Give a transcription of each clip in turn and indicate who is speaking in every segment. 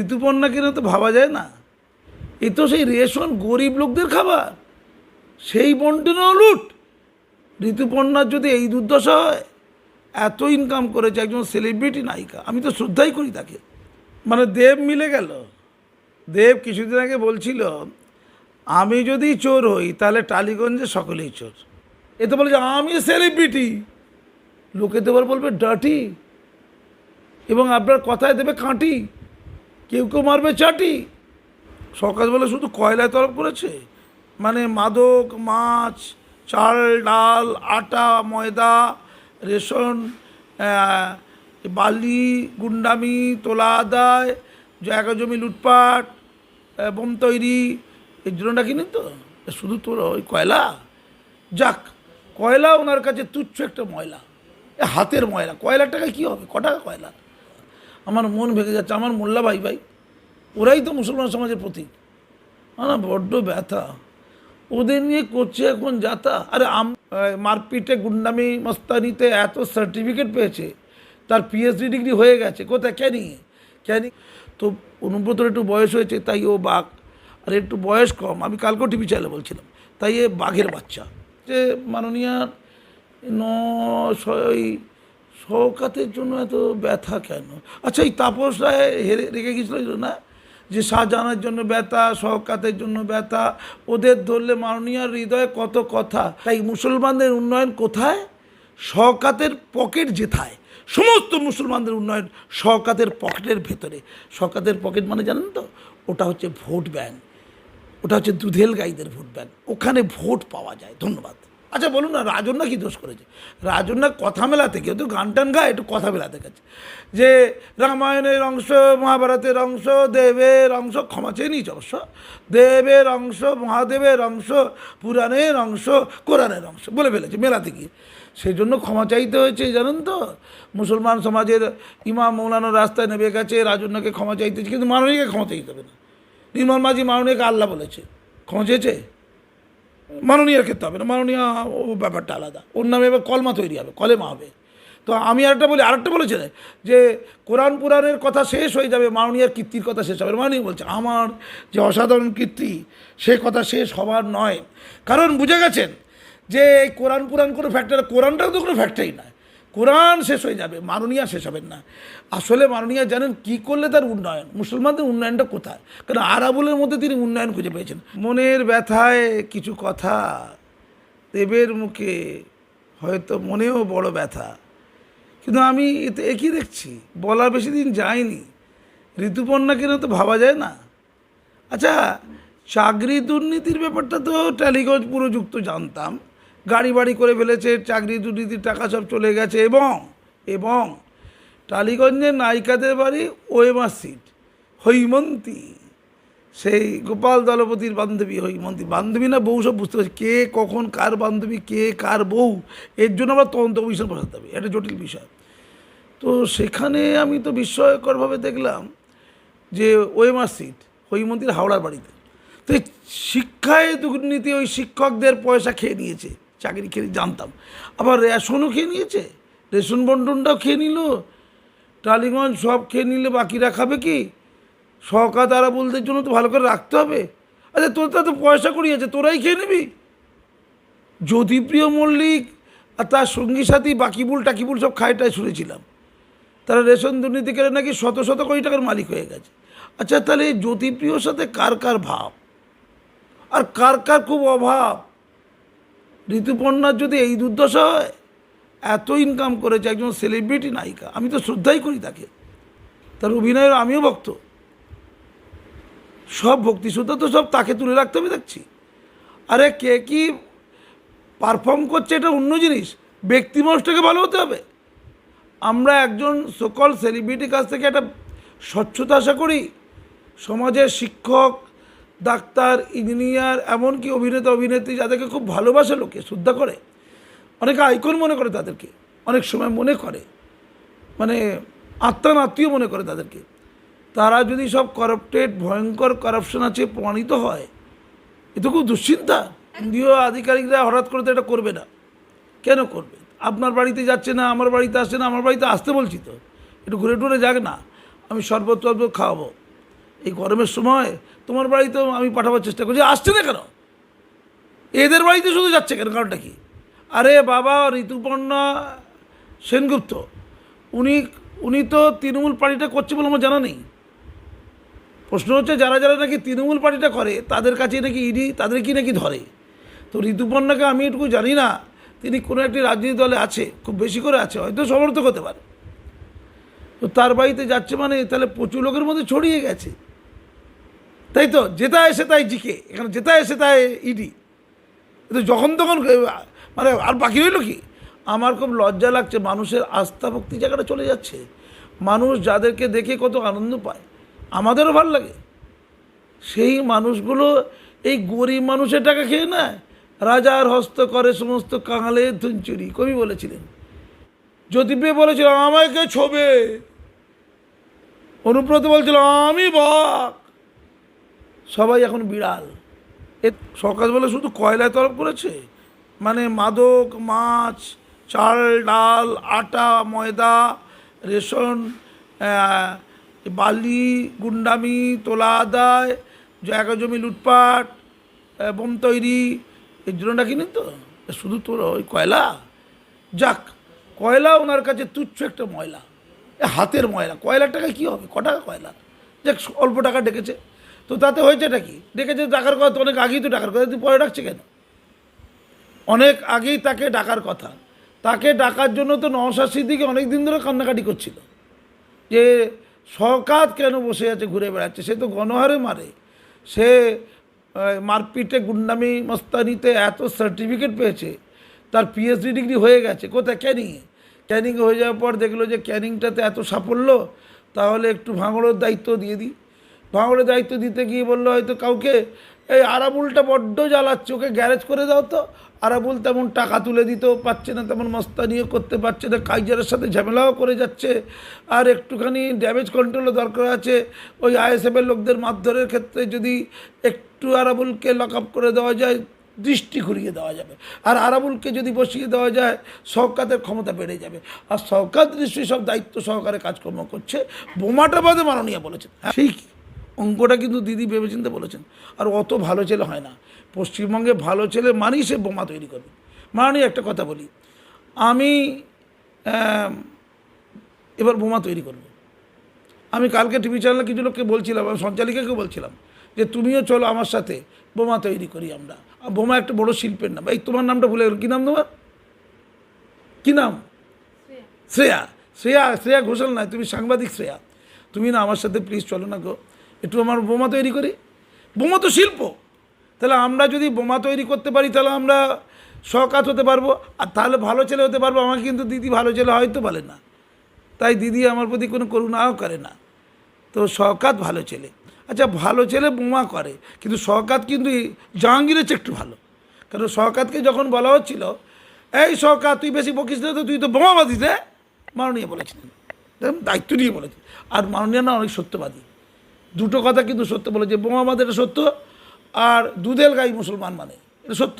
Speaker 1: ঋতুপর্ণা কিনে তো ভাবা যায় না। এ তো সেই রেশন গরিব লোকদের খাবার। সেই বন্টনেও লুট। ঋতুপর্ণার যদি এই দুর্দশা হয়, এত ইনকাম করেছে একজন সেলিব্রিটি নায়িকা। আমি তো শ্রদ্ধাই করি তাকে। মানে দেব মিলে গেল। দেব কিছুদিন আগে বলছিল, আমি যদি চোর হই, তাহলে টালিগঞ্জে সকলেই চোর। এ তো বলে যে আমি সেলিব্রিটি লোকে তো বলবে ডাটি এবং আপনার কথায় দেবে কাঁটি। কেউ কেউ মারবে চাটি। সকালবেলা শুধু কয়লায় তরফ করেছে? মানে মাদক, মাছ, চাল, ডাল, আটা, ময়দা, রেশন বালি, গুন্ডামি, তোলা আদায়, জায়গা জমি লুটপাট বোম তৈরি এর জন্য ডাকিনি তো? শুধু তোর ওই কয়লা? যাক, কয়লা ওনার কাছে তুচ্ছ একটা ময়লা। হাতের ময়লা। কয়লার টাকা কী হবে? ক টাকা কয়লা আমার মন ভেঙে যাচ্ছে। আমার মোল্লা ভাই ভাই ওরাই তো মুসলমান সমাজের প্রতীক। না বড্ড ব্যথা। ওদের নিয়ে করছে এখন যাতা। আরে আম মারপিটে, গুন্ডামি, মস্তানিতে এত সার্টিফিকেট পেয়েছে। তার পিএইচডি ডিগ্রি হয়ে গেছে। কোথায়? ক্যানি ক্যানি তো অনুব্রতর একটু বয়স হয়েছে, তাই ও বাঘ। আর একটু বয়স কম। আমি কালকেও টিভি চ্যানেলে বলছিলাম। তাই এ বাঘের বাচ্চা। যে মাননীয় ন ওই শওকাতের জন্য এত ব্যথা কেন? আচ্ছা এই তাপস রায় হেরে রেখে গেছিল, না? যে শাহজাহানের জন্য ব্যথা, শওকাতের জন্য ব্যথা, ওদের ধরলে মাননীয় হৃদয়ে কত কথা। তাই মুসলমানদের উন্নয়ন কোথায়? শওকাতের পকেট যেথায়। সমস্ত মুসলমানদের উন্নয়ন শওকাতের পকেটের ভেতরে। শওকাতের পকেট মানে জানেন তো? ওটা হচ্ছে ভোট ব্যাংক। ওটা হচ্ছে দুধেল গাইদের ভোট ব্যাংক। ওখানে ভোট পাওয়া যায়। ধন্যবাদ। আচ্ছা বলুন না, রাজন্যা কি দোষ করেছে? রাজন্যা কথা মেলাতে কেউ তো গান টান গায়, একটু কথা মেলাতে গেছে। যে রামায়ণের অংশ, মহাভারতের অংশ, দেবের অংশ, ক্ষমা চেয়ে নিয়েছে অবশ্য। দেবের অংশ, মহাদেবের অংশ, পুরাণের অংশ, কোরআনের অংশ, বলে ফেলেছে মেলাতে গিয়ে। সেই জন্য ক্ষমা চাইতে হয়েছে, জানেন তো? মুসলমান সমাজের ইমাম মৌলানা রাস্তায় নেমে গেছে, রাজন্যাকে ক্ষমা চাইতে হয়েছে, কিন্তু মাননীয়কে ক্ষমা চাইতে হবে না। নির্মল মাঝি মাননীয়কে আল্লাহ বলেছে। ক্ষমা চেয়েছে? মাননীয়ার ক্ষেত্রে হবে না, মাননীয় ও ব্যাপারটা আলাদা। ওর নামে এবার কলমা তৈরি হবে কলেমা হবে। তো আমি আরেকটা বলি, আরেকটা বলেছে যে কোরআন পুরাণের কথা শেষ হয়ে যাবে, মাননীয়ার কীর্তির কথা শেষ হবে। মাননীয় বলছে, আমার যে অসাধারণ কীর্তি, সে কথা শেষ হবার নয়। কারণ বুঝে গেছেন যে এই কোরআন পুরাণ কোনো ফ্যাক্টরি কোরআনটাও তো কোনো ফ্যাক্টরি নয়। কোরআন শেষ হয়ে যাবে, মাননীয়া শেষ হবেন না। আসলে মাননীয়া জানেন কি করলে তার উন্নয়ন? মুসলমানদের উন্নয়নটা কোথায়? কারণ আরাবুলের মধ্যে তিনি উন্নয়ন খুঁজে পেয়েছেন। মনের ব্যথায় কিছু কথা দেবের মুখে, হয়তো মনেও বড় ব্যথা। কিন্তু আমি এতে একই দেখছি, বলার বেশি দিন যায়নি। ঋতুপর্ণা কেন তো ভাবা যায় না? আচ্ছা চাকরি দুর্নীতির ব্যাপারটা তো টালিগঞ্জ পুরো যুক্ত, জানতাম। গাড়ি বাড়ি করে ফেলেছে, চাকরি দুর্নীতির টাকা সব চলে গেছে এবং এবং টালিগঞ্জের নায়িকাদের বাড়ি ওয়েমার সিট, হৈমন্তী। সেই গোপাল দলপতির বান্ধবী হৈমন্তী। বান্ধবী না বউ সব বুঝতে পারছি। কে, কখন, কার বান্ধবী, কে, কার বউ, এর জন্য আমরা তদন্ত কমিশন বসাতে হবে। এটা জটিল বিষয়। তো সেখানে আমি তো বিস্ময়করভাবে দেখলাম যে ওয়েমার সিট, হৈমন্তীর হাওড়ার বাড়িতে। তো শিক্ষায় দুর্নীতি ওই শিক্ষকদের পয়সা খেয়ে নিয়েছে। চাকরি খেয়ে জানতাম। আবার রেশনও খেয়ে নিয়েছে। রেশন বন্টনটাও খেয়ে নিল। টালিগঞ্জ সব খেয়ে নিলে বাকিরা খাবে কি? সহকা তারা বলতে জন্য তো ভালো করে রাখতে হবে। আচ্ছা তোর তো পয়সা করি আছে, তোরাই খেয়ে নিবি? জ্যোতিপ্রিয় মল্লিক আর তার সঙ্গী সাথী বাকিবুল টাকিবুল সব খায়টায় শুনেছিলাম। তারা রেশন দুর্নীতি করে নাকি শত শত কোটি টাকার মালিক হয়ে গেছে। আচ্ছা তাহলে এই জ্যোতিপ্রিয়র সাথে কার কার ভাব? আর কার কার খুব অভাব? ঋতুপর্ণার যদি এই দুর্দশা হয়, এত ইনকাম করেছে একজন সেলিব্রিটি নায়িকা। আমি তো শ্রদ্ধাই করি তাকে। তার অভিনয়ের আমিও ভক্ত। সব ভক্তি শ্রদ্ধা তো সব তাকে তুলে রাখতে হবে দেখছি। আরে কে কি পারফর্ম করছে এটা অন্য জিনিস। ব্যক্তি মানুষটাকে ভালো হতে হবে। আমরা একজন সকল সেলিব্রিটির কাছ থেকে একটা স্বচ্ছতা আশা করি। সমাজের শিক্ষক ডাক্তার, ইঞ্জিনিয়ার, এমনকি অভিনেতা, অভিনেত্রী যাদেরকে খুব ভালোবাসে লোকে, শ্রদ্ধা করে। অনেকে আইকন মনে করে তাদেরকে। অনেক সময় মনে করে। মানে আত্মান আত্মীয় মনে করে তাদেরকে। তারা যদি সব করাপ্টেড ভয়ঙ্কর করাপশন আছে প্রমাণিত হয়, এ খুব দুশ্চিন্তা। ইন্দ্রীয় আধিকারিকরা হঠাৎ করে তো এটা করবে না। কেন করবে? আপনার বাড়িতে যাচ্ছে না, আমার বাড়িতে আসছে না, আমার বাড়িতে আসতে বলছি তো। একটু ঘুরে টুরে যাক না। আমি শরবত টরবত খাওয়াবো। এই গরমের সময় তোমার বাড়িতেও আমি পাঠাবার চেষ্টা করছি, আসছে না কেন? এদের বাড়িতে শুধু যাচ্ছে কেন? কারণটা কি? আরে বাবা, ঋতুপর্ণা সেনগুপ্ত, উনি উনি তো তৃণমূল পার্টিটা করছে বলে আমার জানা নেই। প্রশ্ন হচ্ছে, যারা যারা নাকি তৃণমূল পার্টিটা করে, তাদের কাছে নাকি ইডি তাদের কি নাকি ধরে? তো ঋতুপর্ণাকে আমি এটুকু জানি না, তিনি কোনো একটি রাজনীতি দলে আছে, খুব বেশি করে আছে, হয়তো সমর্থক হতে পারে। তো তার বাড়িতে যাচ্ছে মানে তাহলে প্রচুর লোকের মধ্যে ছড়িয়ে গেছে। তাই তো? যেটা এসে তাই জিকে। এখানে যেটা এসে তাই ইডি। কিন্তু যখন তখন মানে আর বাকি রইল কি? আমার খুব লজ্জা লাগছে, মানুষের আস্থা ভক্তি জায়গাটা চলে যাচ্ছে। মানুষ যাদেরকে দেখে কত আনন্দ পায়, আমাদেরও ভালো লাগে। সেই মানুষগুলো এই গরিব মানুষের টাকা খেয়ে নেয় রাজার হস্ত করে সমস্ত কাঙালের ধুনচুরি কবি বলেছিলেন। জ্যোতিপ্রে বলেছিল, আমাকে ছবে। অনুব্রত বলছিল, আমি বাঘ সবাই এখন বিড়াল। এ সকালবেলা শুধু কয়লায় তরফ করেছে? মানে মাদক, মাছ, চাল, ডাল, আটা, ময়দা, রেশন বালি, গুন্ডামি, তোলা আদায়, জায়গা জমি লুটপাট বোম তৈরি। এর জন্য ডাকিনি তো? শুধু তোর ওই কয়লা? যাক, কয়লা ওনার কাছে তুচ্ছ একটা ময়লা। হাতের ময়লা। কয়লার টাকায় কী হবে? ক টাকা কয়লা যাক, অল্প টাকা ডেকেছে। তো তাতে হয়েছেটা কি? ডেকেছে ডাকার কথা, অনেক আগেই তো ডাকার কথা পরে ডাকছে কেন? অনেক আগেই তাকে ডাকার কথা। তাকে ডাকার জন্য তো নওশাদ সিদ্দিকি অনেক দিন ধরে কান্নাকাটি করছিল। যে শকাত কেন বসে আছে ঘুরে বেড়াচ্ছে? সে তো গণহারে মারে। সে মারপিটে গুন্ডামি মস্তানিতে এত সার্টিফিকেট পেয়েছে। তার পিএইচডি ডিগ্রি হয়ে গেছে। কোথায়? ক্যানিংয়ে। ক্যানিং হয়ে যাওয়ার পর দেখল যে ক্যানিংটাতে এত সাফল্য, তাহলে একটু ভাঙড়ের দায়িত্ব দিয়ে দিই। ভাঙড়ের দায়িত্ব দিতে গিয়ে বলল হয়তো কাউকে এই আরাবুলটা বড্ড জ্বালাচ্ছে ওকে গ্যারেজ করে দাও তো। আরাবুল তেমন টাকা তুলে দিতেও পারছে না তেমন মস্তানিও করতে পারছে না কাইজারের সাথে ঝামেলাও করে যাচ্ছে। আর একটুখানি ড্যামেজ কন্ট্রোলও দরকার আছে। ওই আইএসএফের লোকদের মারধরের ক্ষেত্রে যদি একটু আরাবুলকে লক আপ করে দেওয়া যায় দৃষ্টি ঘুরিয়ে দেওয়া যাবে। আর আরাবুলকে যদি বসিয়ে দেওয়া যায় সরকারের ক্ষমতা বেড়ে যাবে। আর সরকার দৃষ্টি সব দায়িত্ব সহকারে কাজকর্ম করছে। বোমাটা বাদে মাননীয় বলেছেন। হ্যাঁ, সেই অঙ্কটা কিন্তু দিদি ভেবেচিন্তে বলেছেন। আর অত ভালো ছেলে হয় না। পশ্চিমবঙ্গে ভালো ছেলে মানেই সে বোমা তৈরি করবে। মাননীয় একটা কথা বলি আমি এবার বোমা তৈরি করব। আমি কালকে টিভি চ্যানেলে কিছু লোককে বলছিলাম আমি সঞ্চালিকাকে বলছিলাম যে তুমিও চলো আমার সাথে বোমা তৈরি করি আমরা। আর বোমা একটা বড় শিল্পের নাম। এই তোমার নামটা ভুলে গেল কী নাম তোমার? কী নাম? শ্রেয়া। শ্রেয়া। শ্রেয়া ঘোষাল নয় তুমি সাংবাদিক শ্রেয়া। তুমি না আমার সাথে প্লিজ চলো না গো। একটু আমার বোমা তৈরি করি। বোমা তো শিল্প। তাহলে আমরা যদি বোমা তৈরি করতে পারি, তাহলে আমরা সকাত হতে পারব। আর তাহলে ভালো ছেলে হতে পারব। আমাকে কিন্তু দিদি ভালো ছেলে হয়তো বলে না। তাই দিদি আমার প্রতি কোনো করুণাও করে না। তো শওকাত ভালো ছেলে। আচ্ছা ভালো ছেলে বোমা করে। কিন্তু শওকাত কিন্তু জাহাঙ্গীরের চেয়ে একটু ভালো। কারণ শওকাতকে যখন বলা হচ্ছিল, এই শওকাত তুই বেশি বকিস না তো, তুই তো বোমা বাঁধিস রে মাননীয় বলেছিলেন। দায়িত্ব নিয়ে বলেছে আর মাননীয় না, অনেক সত্যবাদী। দুটো কথা কিন্তু সত্য বলেছে বোমা বাঁধে এটা সত্য আর দুধেল গাই মুসলমান মানে। এটা সত্য।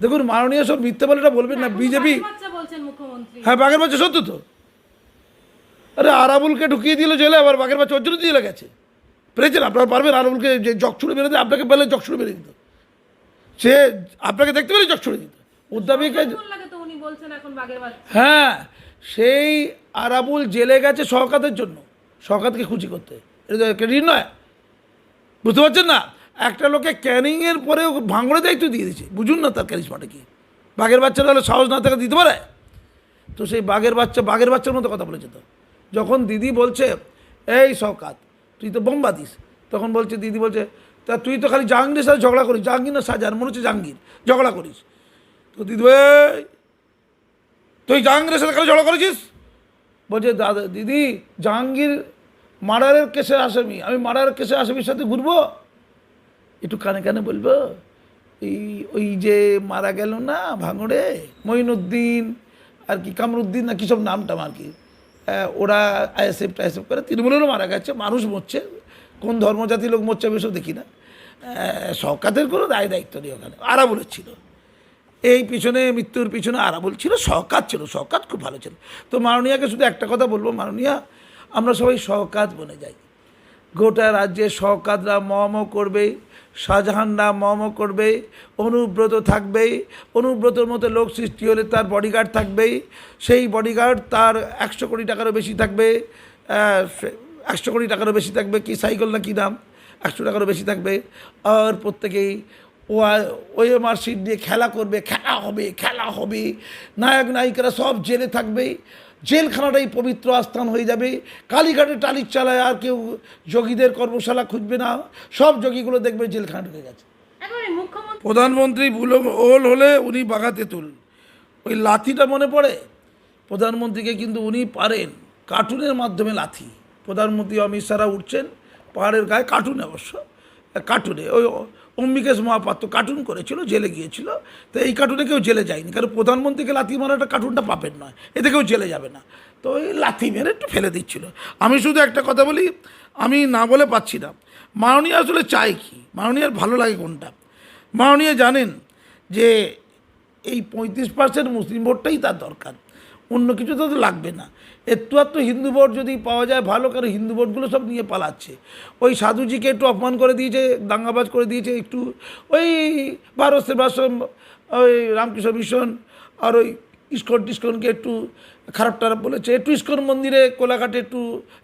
Speaker 1: দেখুন মাননীয় সব মিথ্যে বলে এটা বলবেন না বিজেপি
Speaker 2: বলছেন মুখ্যমন্ত্রী।
Speaker 1: হ্যাঁ বাঘের বাচ্চা সত্য তো। আরে আরাবুলকে ঢুকিয়ে দিল জেলে আবার বাঘের বাচ্চা অর্জুন জেলে গেছে। পেরেছেন আপনারা পারবেন আরাবুলকে যে জগ ছুড়ে মেরে দিতে আপনাকে পেলে জগ ছুড়ে মেরে দিত। সে আপনাকে দেখতে পেলে জগ ছুড়ে দিত।
Speaker 2: বাচ্চা।
Speaker 1: হ্যাঁ সেই আরাবুল জেলে গেছে শওকাতের জন্য শওকাতকে খুশি করতে। ক্রেডিট নয়? বুঝতে পারছেন না? একটা লোকে ক্যানিংয়ের পরেও ভাঙড়ে দায়িত্ব দিয়ে দিয়েছে। বুঝুন না তার ক্যারিসমাটা কি? বাঘের বাচ্চা তাহলে সাহস না থাকে দিতে পারে? তো সেই বাঘের বাচ্চা, বাঘের বাচ্চার মতো কথা বলেছে তো। যখন দিদি বলছে, এই সকাত তুই তো বোম্বা দিস। তখন বলছে, দিদি বলছে, তা তুই তো খালি জাহাঙ্গীরের সাথে ঝগড়া করিস, জাহাঙ্গীর না সাজার মনে হচ্ছে জাহাঙ্গীর, ঝগড়া করিস। তো দিদি তুই জাহাঙ্গীরের সাথে খালি ঝগড়া করেছিস? বলছে, দাদা, দিদি, জাহাঙ্গীর মার্ডারের কেসের আসামি। আমি মার্ডারের কেসের আসামির সাথে ঘুরবো? একটু কানে কানে বলব? এই, ওই যে মারা গেল না ভাঙড়ে? মঈনুদ্দিন আর কি, কামরুদ্দিন না কী সব নামটাম আর কি? ওরা আইএসএফ টাইএসএফ করে তৃণমূলেরও মারা গেছে, মানুষ মরছে। কোন ধর্মজাতি লোক মরছে আমি সব দেখি না। সরকারের কোনো দায় দায়িত্ব নেই ওখানে। আরাবুলের ছিল। এই পিছনে, মৃত্যুর পিছনে আরাবুল ছিল শওকাত ছিল শওকাত খুব ভালো ছিল। তো মাননীয়াকে শুধু একটা কথা বলব, মাননীয়া আমরা সবাই শওকাত বনে যাই। গোটা রাজ্যে শওকাতরা মম করবে, শাহজাহানরা মম করবে, অনুব্রত থাকবে, অনুব্রতর মতো লোক সৃষ্টি হলে তার বডিগার্ড থাকবেই সেই বডিগার্ড তার একশো কোটি টাকারও বেশি থাকবে একশো কোটি টাকারও বেশি থাকবে, কি সাইকেল না কি দাম, একশো টাকারও বেশি থাকবে, আর প্রত্যেকেই ওএমআর সিট দিয়ে খেলা করবে, খেলা হবে খেলা হবে, নায়ক, নায়িকারা সব জেলে থাকবে জেলখানাটাই পবিত্র আস্থান হয়ে যাবে। কালীঘাটে টালির চালায় আর কেউ যোগীদের কর্মশালা খুঁজবে না। সব যোগীগুলো দেখবে জেলখানা ঢুকে গেছে। প্রধানমন্ত্রী ভুলো ওল হলে উনি বাঘা তেঁতুল ওই লাথিটা মনে পড়ে? প্রধানমন্ত্রীকে কিন্তু উনি পারেন। কার্টুনের মাধ্যমে লাথি। প্রধানমন্ত্রী অমিত শাহরা উঠছেন পাহাড়ের গায়ে কার্টুনে অবশ্য। কার্টুনে ওই অম্বিকেশ মহাপাত্র কার্টুন করেছিল, জেলে গিয়েছিল। তো এই কার্টুনে কেউ জেলে যায়নি, কারণ প্রধানমন্ত্রীকে লাথি মারাটা কার্টুনটা পাপের নয়, এতে কেউ জেলে যাবে না। তো ওই লাথি মেরে একটু ফেলে দিচ্ছিল। আমি শুধু একটা কথা বলি, আমি না বলে পাচ্ছি না। মাননীয় আসলে চাই কি? মাননীয়ার ভালো লাগে কোনটা? মাননীয় জানেন যে এই পঁয়ত্রিশ পার্সেন্ট মুসলিম ভোটটাই তার দরকার। অন্য কিছু তো লাগবে না। একটু আধটু হিন্দু ভোট যদি পাওয়া যায় ভালো, কারণ হিন্দু ভোটগুলো সব নিয়ে পালাচ্ছে। ওই সাধুজিকে একটু অপমান করে দিয়েছে, দাঙ্গাবাজ করে দিয়েছে একটু। ওই ভারত সেবাশ্রম, ওই রামকৃষ্ণ মিশন আর ওই ইস্কন টিস্কনকে একটু খারাপ টারাপ বলেছে। একটু ইস্কন মন্দিরে, কোলাঘাটে একটু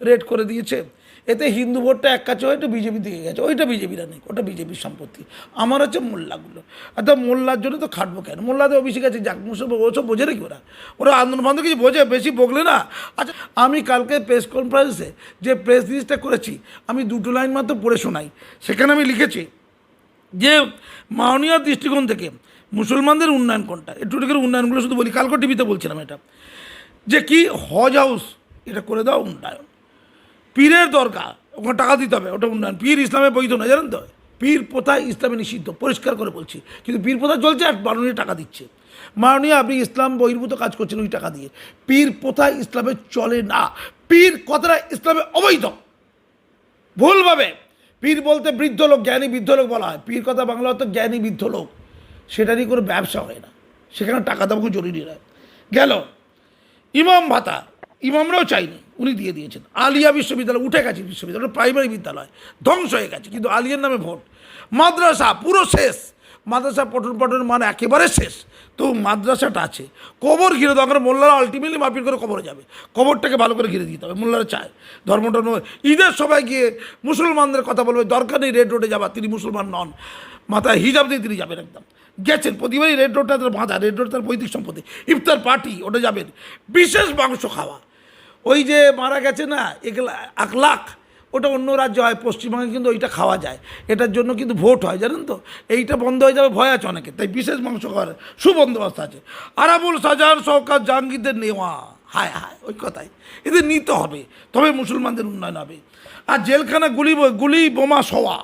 Speaker 1: রেড করে দিয়েছে। এতে হিন্দু ভোটটা এক কাছে হয়ে একটু বিজেপি দিকে গেছে। ওইটা বিজেপিরা নেই, ওটা বিজেপির সম্পত্তি। আমার হচ্ছে মোল্লাগুলো। আর তো মোল্লার জন্য তো খাটবো কেন? মোল্লাতে অভিষেক আছে যাক মুসব ওসব বোঝে নাকি ওরা? ওরা আন্দোলন বান্ধব কিছু বোঝে? বেশি বকলে না? আচ্ছা আমি কালকে প্রেস কনফারেন্সে যে প্রেস রিলিজটা করেছি, আমি দুটো লাইন মাত্র পড়ে শোনাই। সেখানে আমি লিখেছি যে মাননীয় দৃষ্টিকোণ থেকে মুসলমানদের উন্নয়ন কোনটা? একটু উন্নয়নগুলো শুধু বলি, কালকে টিভিতে বলছিলাম এটা। যে কি হজ হাউস এটা করে দাও উন্নয়ন। পীরের দরকার ওখানে টাকা দিতে হবে, ওটা উন্নয়ন। পীর ইসলামে বৈধ না জানেন তো? পীর প্রথায় ইসলামে নিষিদ্ধ, পরিষ্কার করে বলছি। কিন্তু পীর প্রথা চলছে আর মাননীয় টাকা দিচ্ছে। মাননীয়, আপনি ইসলাম বহির্ভূত কাজ করছেন ওই টাকা দিয়ে। পীর প্রথায় ইসলামে চলে না। পীর কথাটা ইসলামে অবৈধ। ভুলভাবে। পীর বলতে বৃদ্ধ লোক, জ্ঞানী বৃদ্ধ লোক বলা হয়। পীর কথা বাংলা হতো জ্ঞানী বৃদ্ধ লোক। সেটা নিয়ে কোনো ব্যবসা হয় না। সেখানে টাকা দেওয়া জরুরি নয়। গেল। ইমাম ভাতা। ইমামরাও চাইনি। উনি দিয়ে দিয়েছেন। আলিয়া বিশ্ববিদ্যালয় উঠে গেছে বিশ্ববিদ্যালয় প্রাইমারি বিদ্যালয়, ধ্বংস হয়ে গেছে, কিন্তু আলিয়ার নামে ভোট। মাদ্রাসা পুরো শেষ। মাদ্রাসা পঠন পঠন মানে একেবারে শেষ। তো মাদ্রাসাটা আছে। কবর ঘিরে দরকার মোল্লারা আলটিমেটলি মাপির করে কবরে যাবে। কবরটাকে ভালো করে ঘিরে দিতে হবে, মোল্লারা চায়। ধর্মটা নয় ঈদের সবাই গিয়ে মুসলমানদের কথা বলবে, দরকার নেই রেড রোডে যাবা তিনি মুসলমান নন। মাথায় হিজাব দিয়ে তিনি যাবেন একদম। গেছেন, প্রতিবারই রেড রোডটা তার বাঁধা রেড রোড তার পৈতৃক সম্পত্তি। ইফতার পার্টি ওটা যাবেন। বিশেষ মাংস খাওয়া। ওই যে মারা গেছে না, এগুলা এক লাখ ওটা অন্য রাজ্য হয়, পশ্চিমবঙ্গে কিন্তু ওইটা খাওয়া যায়। এটার জন্য কিন্তু ভোট হয়, জানেন তো? এইটা বন্ধ হয়ে যাবে, ভয় আছে অনেকে, তাই বিশেষ মাংস খাওয়ার সুবন্দোবস্ত আছে। আরাবুল সাজার সৌকাত জাহাঙ্গীরদের নেওয়া, হায় হায়, ওই কথাই। এদের নিতে হবে, তবে মুসলমানদের উন্নয়ন হবে। আর জেলখানা গুলি গুলি বোমা সওয়া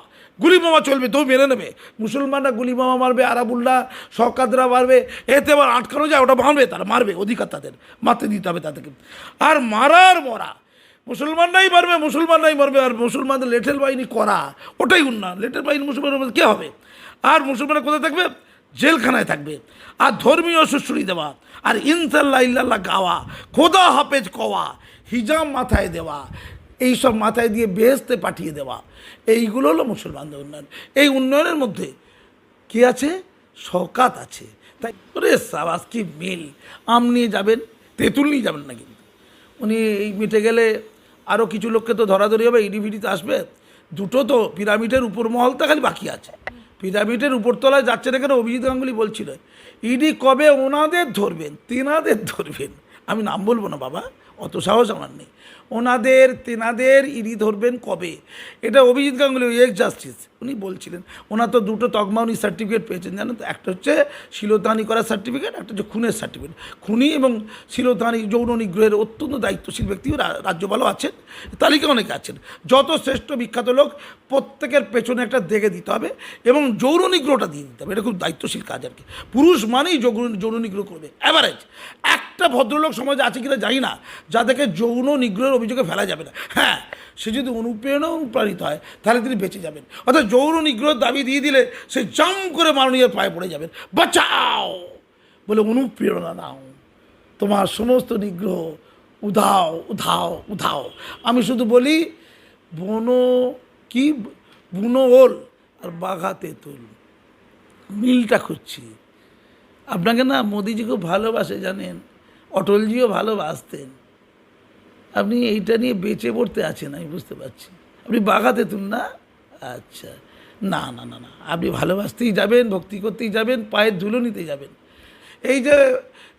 Speaker 1: গুলি বোমা চলবে তো মেরে নেবে। মুসলমানরা গুলি বোমা মারবে, আরাবুল্লাহ, শওকাতরা মারবে। এতে আবার আটকানো যায়, ওটা মারবে তারা মারবে, অধিকার তাদের, মারতে দিতে হবে তাদেরকে। আর মারার মরা, মুসলমানরাই মারবে মুসলমানরাই মারবে, আর মুসলমানদের লেটেল বাহিনী করা, ওটাই উন্নয়ন। লেটেল বাহিনী মুসলমানের মধ্যে কে হবে? আর মুসলমানরা কোথায় থাকবে? জেলখানায় থাকবে। আর ধর্মীয় সুশ্রী দেওয়া, আর ইনসাল্লাহ ইল্লাল্লাহ গাওয়া, খোদা হাফেজ কওয়া, হিজাম মাথায় দেওয়া এই সব মাথায় দিয়ে বেহেস্তে পাঠিয়ে দেওয়া। এইগুলো হলো মুসলমানদের উন্নয়ন। এই উন্নয়নের মধ্যে কি আছে? শকাত আছে। তাই ওরে সাবাস, কি মিল? আম নিয়ে যাবেন, তেঁতুল নিয়ে যাবেন না কিন্তু। উনি এই মিটে গেলে আরও কিছু লোককে তো ধরাধরি হবে, ইডি ভিডিতে আসবে। দুটো তো পিরামিডের উপর মহলটা খালি বাকি আছে। পিরামিডের উপরতলায় যাচ্ছে না কেন? অভিজিৎ গাঙ্গুলি বলছিল ইডি কবে ওনাদের ধরবেন, তেনাদের ধরবেন? আমি নাম বলব না বাবা, অত সাহস আমার নেই। ওনাদের, তেনাদের ইডি ধরবেন কবে? এটা অভিজিৎ গাঙ্গুলি এক্স জাস্টিস উনি বলছিলেন, ওনার তো দুটো তকমা উনি সার্টিফিকেট পেয়েছেন জানেন তো? একটা হচ্ছে শিলতানি করার সার্টিফিকেট একটা হচ্ছে খুনের সার্টিফিকেট খুনি এবং শিলতানি যৌন নিগ্রহের অত্যন্ত দায়িত্বশীল ব্যক্তি রাজ্যপালও আছেন তালিকা অনেকে আছেন। যত শ্রেষ্ঠ বিখ্যাত লোক, প্রত্যেকের পেছনে একটা দেখে দিতে হবে এবং যৌন নিগ্রহটা দিয়ে দিতে হবে। এটা খুব দায়িত্বশীল কাজ আর কি। পুরুষ মানেই যৌন নিগ্রহ করবে। অ্যাভারেজ একটা ভদ্রলোক সমাজে আছে কিনা জানি না যাদেরকে যৌন নিগ্রহের অভিযোগে ফেলা যাবে না। হ্যাঁ সে যদি অনুপ্রেরণা অনুপ্রাণিত হয়, তাহলে তিনি বেঁচে যাবেন। অর্থাৎ যৌন নিগ্রহের দাবি দিয়ে দিলে সে জাম করে মাননীয় পায়ে পড়ে যাবেন। বাঁচাও! বলে অনুপ্রেরণা নাও। তোমার সমস্ত নিগ্রহ উধাও উধাও উধাও। আমি শুধু বলি, বন কি, বুনো ওল আর বাঘা তেঁতুল মিলটা খুঁজছি। আপনাকে না মোদিজি খুব ভালোবাসে জানেন? অটলজিও ভালোবাসতেন। আপনি এইটা নিয়ে বেঁচে পড়তে আছেন, আমি বুঝতে পারছি। আপনি বাঘা তেঁতুল না? আচ্ছা। না না না না। আপনি ভালোবাসতেই যাবেন, ভক্তি করতেই যাবেন, পায়ের ধুলো নিতে যাবেন। এই যে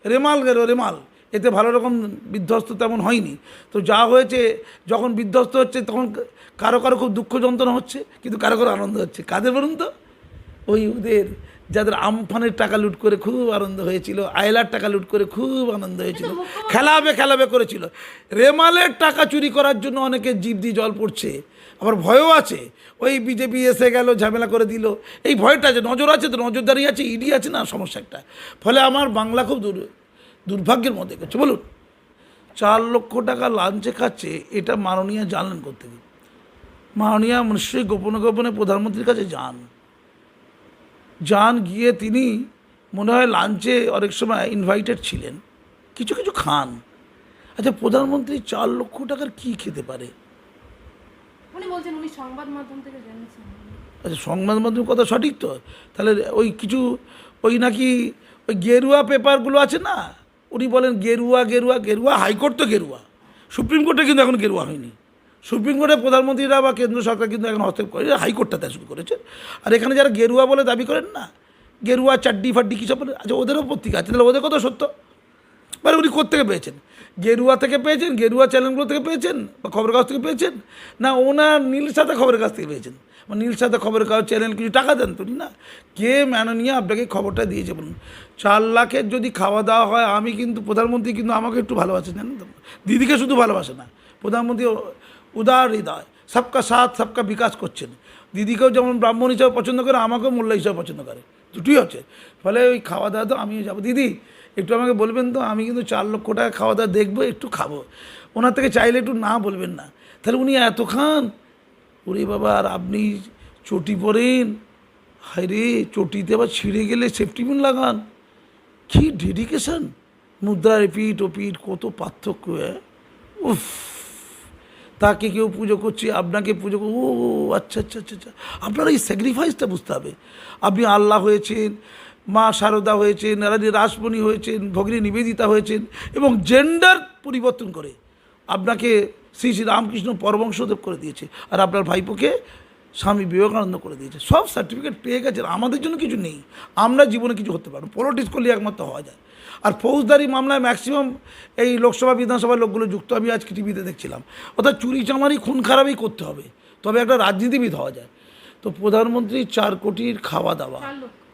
Speaker 1: রেমাল গেল, রেমাল। এতে ভালো রকম বিধ্বস্ত তেমন হয়নি। তো যা হয়েছে, যখন বিধ্বস্ত হচ্ছে, তখন কারও কারও খুব দুঃখ যন্ত্রণা হচ্ছে, কিন্তু কারও কারও আনন্দ হচ্ছে। কাদের বলুন তো? ওই ওদের যাদের আমফানের টাকা লুট করে খুব আনন্দ হয়েছিল আয়লার টাকা লুট করে খুব আনন্দ হয়েছিল খেলাবে খেলাবে করেছিল। রেমালের টাকা চুরি করার জন্য অনেকে জীব দিয়ে জল পড়ছে আবার ভয়ও আছে। ওই বিজেপি এসে গেল ঝামেলা করে দিল। এই ভয়টা আছে নজর আছে তো নজরদারি আছে ইডি আছে না সমস্যা একটা। ফলে আমার বাংলা খুব দূর দুর্ভাগ্যের মধ্যে গেছে। বলুন চার লক্ষ টাকা লাঞ্চে খাচ্ছে এটা মাননীয় জানলেন করতে মাননীয় নিশ্চয়ই গোপনে গোপনে প্রধানমন্ত্রীর কাছে যান। যান গিয়ে তিনি মনে হয় লাঞ্চে অনেক সময় ইনভাইটেড ছিলেন। কিছু কিছু খান। আচ্ছা প্রধানমন্ত্রী চার লক্ষ টাকার কি খেতে পারে? আচ্ছা সংবাদ মাধ্যম কথা সঠিক তো? তাহলে ওই কিছু ওই নাকি ওই গেরুয়া পেপারগুলো আছে না? উনি বলেন গেরুয়া গেরুয়া গেরুয়া হাইকোর্ট তো গেরুয়া। সুপ্রিম কোর্টে কিন্তু এখন গেরুয়া হয়নি। সুপ্রিম কোর্টে প্রধানমন্ত্রীরা বা কেন্দ্র সরকার কিন্তু এখন হস্তক্ষেপ করে হাইকোর্টটা তাই শুরু করেছে। আর এখানে যারা গেরুয়া বলে দাবি করেন না, গেরুয়া, চাড্ডি, ফাড্ডি কী বলে? আচ্ছা ওদেরও পত্রিকা আছে, তাহলে ওদের কথা সত্য। মানে উনি কোথেকে পেয়েছেন? গেরুয়া থেকে পেয়েছেন? গেরুয়া চ্যানেলগুলো থেকে পেয়েছেন? বা খবরের কাগজ থেকে পেয়েছেন? না, ওনার নীল সাদা খবরের কাছ থেকে পেয়েছেন? মানে নীল সাদা খবরের কাগজ, চ্যানেল, কিছু টাকা দেন তো না? কে মাননীয় আপনাকে খবরটা দিয়েছে বলুন? চার লাখের যদি খাওয়া দাওয়া হয়, আমি কিন্তু প্রধানমন্ত্রী কিন্তু আমাকে একটু ভালোবাসে, জানেন দিদিকে শুধু ভালোবাসে না। প্রধানমন্ত্রী উদার হৃদয়। সবকা সাথ, সবকা বিকাশ করছেন। দিদিকেও যেমন ব্রাহ্মণ হিসাবে পছন্দ করে, আমাকেও মোল্লা হিসাবে পছন্দ করে। দুটোই হচ্ছে। ফলে ওই খাওয়া দাওয়া তো আমিও যাব। দিদি, একটু আমাকে বলবেন তো, আমি কিন্তু চার লক্ষ টাকা খাওয়া দাওয়া দেখব, একটু খাব। ওনার থেকে চাইলে একটু না বলবেন না। তাহলে উনি এত খান? ওরে বাবা, আর আপনি চটি পরেন? হায় রে চটিতে আবার ছিঁড়ে গেলে সেফটি পিন লাগান। কি ডেডিকেশন মুদ্রার পিঠ ও পিঠ কত পার্থক্য উফ! তাকে কেউ পুজো করছে, আপনাকে পুজো ও আচ্ছা আচ্ছা আচ্ছা আচ্ছা। আপনার এই স্যাক্রিফাইসটা বুঝতে হবে। আপনি আল্লাহ হয়েছেন, মা শারদা হয়েছেন রানী রাসমণি হয়েছেন, ভগিনী নিবেদিতা হয়েছেন এবং জেন্ডার পরিবর্তন করে আপনাকে শ্রী শ্রী রামকৃষ্ণ পরবংশদেব করে দিয়েছে আর আপনার ভাইপোকে স্বামী বিবেকানন্দ করে দিয়েছে। সব সার্টিফিকেট পেয়ে গেছেন, আমাদের জন্য কিছু নেই। আমরা জীবনে কিছু হতে পারব পলিটিক্স করলে একমাত্র হওয়া যায়। আর ফৌজদারি মামলায় ম্যাক্সিমাম এই লোকসভা বিধানসভার লোকগুলো যুক্ত। আমি আজকে টিভিতে দেখছিলাম। অর্থাৎ চুরি চামারি খুন খারাপই করতে হবে। তবে একটা রাজনীতিবিদ হওয়া যায়। তো প্রধানমন্ত্রী চার কোটির খাওয়া দাওয়া।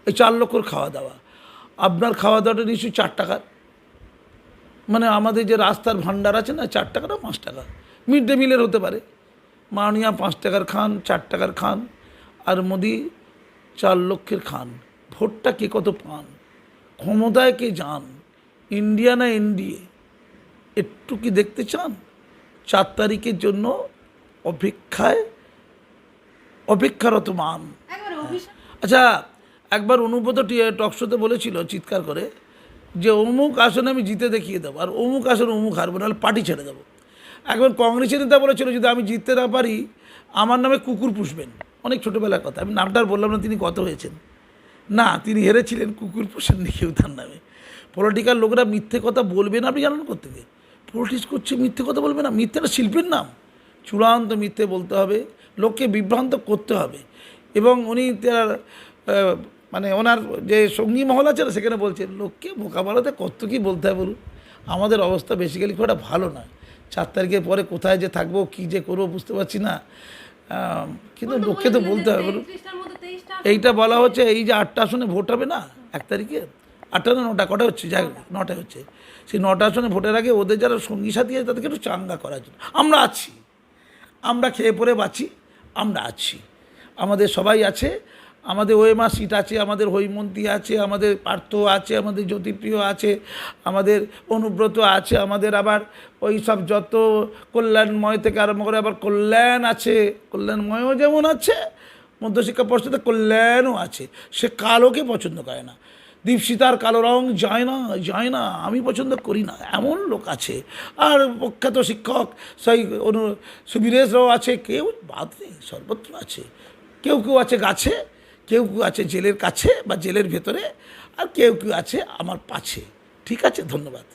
Speaker 1: এই চার লক্ষর খাওয়া দাওয়া। আপনার খাওয়া দাওয়াটা নিশ্চয়ই চার টাকার। মানে আমাদের যে রাস্তার ভান্ডার আছে না চার টাকা না পাঁচ টাকা মিড ডে মিলের হতে পারে। মানিয়া পাঁচ টাকার খান চার টাকার খান। আর মোদি চার লক্ষের খান। ভোটটা কে কত পান? ক্ষমতায় কে যান? ইন্ডিয়া না এনডিএ? একটু কি দেখতে চান? চার তারিখের জন্য অপেক্ষায় অপেক্ষারত মান। আচ্ছা একবার অনুব্রত টক শোতে বলেছিল চিৎকার করে যে অমুক আসনে আমি জিতে দেখিয়ে দেবো আর অমুক আসনে অমুক হারবো নাহলে পার্টি ছেড়ে দেবো। একবার কংগ্রেসের নেতা বলেছিল যদি আমি জিততে না পারি আমার নামে কুকুর পুষবেন। অনেক ছোটোবেলার কথা আমি নামটা আর বললাম না তিনি কত হয়েছেন। না, তিনি হেরেছিলেন কুকুর পোষেন নি কেউ তার নামে। পলিটিক্যাল লোকরা মিথ্যে কথা বলবে না, আপনি জানেন কোথেকে পলিটিক্স করছে, মিথ্যে কথা বলবে না মিথ্যেটা শিল্পের নাম। চূড়ান্ত মিথ্যে বলতে হবে, লোককে বিভ্রান্ত করতে হবে। এবং উনি তার মানে ওনার যে সঙ্গী মহল আছে না, সেখানে বলছেন, লোককে মোকাবেলাতে কত কী বলতে হয় বলুন? আমাদের অবস্থা বেসিক্যালি খুব একটা ভালো নয়। চার তারিখের পরে কোথায় যে থাকব, কী যে করব বুঝতে পারছি না। কিন্তু লোককে তো বলতে হবে এইটা বলা হচ্ছে এই যে আটটা আসনে ভোট হবে না এক তারিখে? আটটা না নটা? কটা হচ্ছে? যাই নটা হচ্ছে। সেই নটা আসনে ভোটের আগে ওদের যারা সঙ্গী সাথী আছে তাদেরকে একটু চাঙ্গা করার জন্য। আমরা আছি। আমরা খেয়ে পরে বাঁচি আমরা আছি। আমাদের সবাই আছে। আমাদের ওয়েমা সিট আছে, আমাদের হৈমন্তী আছে, আমাদের পার্থ আছে, আমাদের জ্যোতিপ্রিয় আছে, আমাদের অনুব্রত আছে, আমাদের আবার ওই সব যত কল্যাণময় থেকে আরম্ভ করে আবার কল্যাণ আছে, কল্যাণময়ও যেমন আছে, মধ্যশিক্ষা পর্ষদে কল্যাণও আছে। সে কালোকে পছন্দ করে না। দীপশিতার কালো রং যায় না যায় না, আমি পছন্দ করি না। এমন লোক আছে। আর প্রখ্যাত শিক্ষক সেই অনু সুবীরেশরাও আছে, কেউ বাদ নেই, সর্বত্র আছে। কেউ কেউ আছে গাছে কেউ কেউ আছে জেলের কাছে বা জেলের ভেতরে আর কেউ কেউ আছে আমার পাছে। ঠিক আছে? ধন্যবাদ।